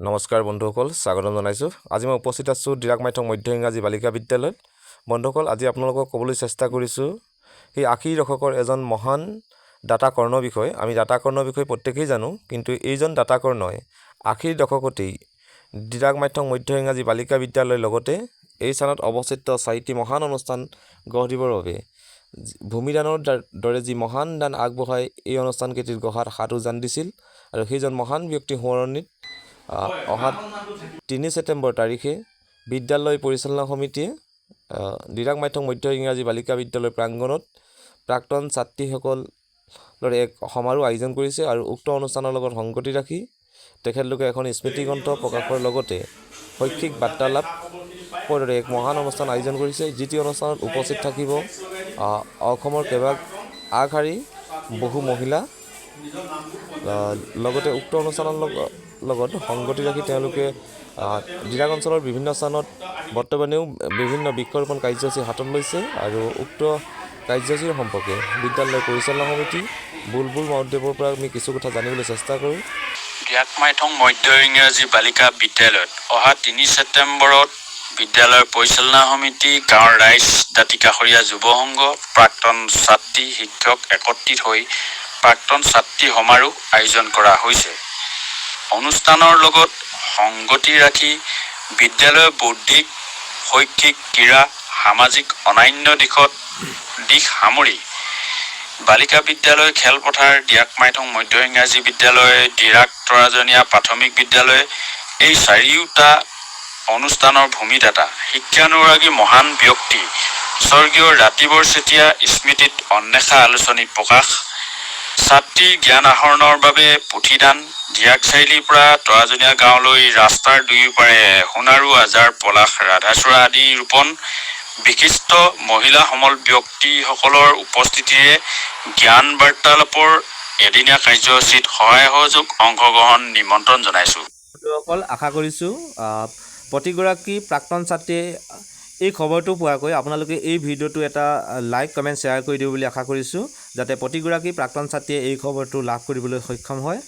নমস্কাৰ বন্ধুসকল স্বাগতম জনাইছোঁ। আজি মই উপস্থিত আছোঁ ডিৰাগ মাধ্যম মধ্য ইংৰাজী বালিকা বিদ্যালয়ত। বন্ধুসকল আজি আপোনালোকক ক'বলৈ চেষ্টা কৰিছোঁ সেই আশীৰ দশকৰ এজন মহান দাতা কৰ্ণৰ বিষয়ে। আমি দাতা কৰ্ণৰ বিষয়ে প্ৰত্যেকেই জানো কিন্তু এইজন দাতা কৰ্ণই আশীৰ দশকতেই ডিৰাগ মাধ্যম মধ্য ইংৰাজী বালিকা বিদ্যালয়ৰ লগতে এই স্থানত অৱস্থিত চাৰিটি মহান অনুষ্ঠান গঢ় দিবৰ বাবে ভূমিদানৰ দৰে যি মহান দান আগবঢ়াই এই অনুষ্ঠানকেইটিত গঢ়াত হাত উজান দিছিল আৰু সেইজন মহান ব্যক্তিৰ সোঁৱৰণিত অহা তিনি ছেপ্টেম্বৰ তাৰিখে বিদ্যালয় পৰিচালনা সমিতিয়ে ডিৰাগ মাধ্যম মধ্য ইংৰাজী বালিকা বিদ্যালয় প্ৰাংগণত প্ৰাক্তন ছাত্ৰীসকলৰ এক সমাৰোহ আয়োজন কৰিছে আৰু উক্ত অনুষ্ঠানৰ লগত সংগতি ৰাখি তেখেতলোকে এখন স্মৃতিগ্ৰন্থ প্ৰকাশৰ লগতে শৈক্ষিক বাৰ্তালাপৰ দৰে এক মহান অনুষ্ঠান আয়োজন কৰিছে, যিটি অনুষ্ঠানত উপস্থিত থাকিব অসমৰ কেইবা আগশাৰী বহু মহিলা লগতে উক্ত অনুষ্ঠানৰ লগ- লগত সংগতি ৰাখি তেওঁলোকে আহ, অঞ্চলৰ বিভিন্ন স্থানত বৰ্তমানেও বিভিন্ন বৃক্ষৰোপণ কাৰ্যসূচী হাতত লৈছে আৰু উক্ত কাৰ্যসূচীৰ সম্পৰ্কে বিদ্যালয় পৰিচালনা সমিতি বুলবুল মাউদেৱৰ পৰা আমি কিছু কথা জানিবলৈ চেষ্টা কৰোঁ। ঢাকমাইথং মধ্য ইংৰাজী বালিকা বিদ্যালয়ত অহা তিনি ছেপ্টেম্বৰত বিদ্যালয়ৰ পৰিচালনা সমিতি গাঁৱৰ ৰাইজ দাঁতিকাষৰীয়া যুৱ সংঘ প্ৰাক্তন ছাত্ৰী শিক্ষক একত্ৰিত হৈ প্ৰাক্তন ছাত্ৰী সমাৰোহ আয়োজন কৰা হৈছে। অনুষ্ঠানৰ লগত সংগতি ৰাখি বিদ্যালয়ৰ বৌদ্ধিক শৈক্ষিক ক্ৰীড়া সামাজিক অন্যান্য দিশত দিশ সামৰি বালিকা বিদ্যালয় খেলপথাৰ ডিৰাক মাইথং মধ্য ইংৰাজী বিদ্যালয় ডিৰাক তৰাজনীয়া প্ৰাথমিক বিদ্যালয় এই চাৰিওটা অনুষ্ঠানৰ ভূমিদাতা শিক্ষানুৰাগী মহান ব্যক্তি। স্বৰ্গীয় ৰাতিবৰ চেতিয়া স্মৃতিত অন্বেষা আলোচনী প্ৰকাশ ছাত্ৰীৰ জ্ঞান আহৰণৰ বাবে পুথিদান ডিৰাক চাৰিআলিৰ পৰা তৰাজনীয়া গাঁৱলৈ ৰাস্তাৰ দুয়োপাৰে সোণাৰু আজাৰ পলাশ ৰাধাচূড়া আদি ৰোপণ। বিশিষ্ট মহিলা সমল ব্যক্তিসকলৰ উপস্থিতিৰে জ্ঞান বাৰ্তালাপৰ এদিনীয়া কাৰ্যসূচীত সহায় সহযোগ অংশগ্ৰহণ নিমন্ত্ৰণ জনাইছোঁ। আশা কৰিছোঁ প্ৰতিগৰাকী প্ৰাক্তন ছাত্ৰীয়ে এই খবৰটো পোৱাকৈ আপোনালোকে এই ভিডিঅ'টো এটা লাইক কমেণ্ট শ্বেয়াৰ কৰি দিব বুলি আশা কৰিছোঁ, যাতে প্ৰতিগৰাকী প্ৰাক্তন ছাত্ৰীয়ে এই খবৰটো লাভ কৰিবলৈ সক্ষম হয়।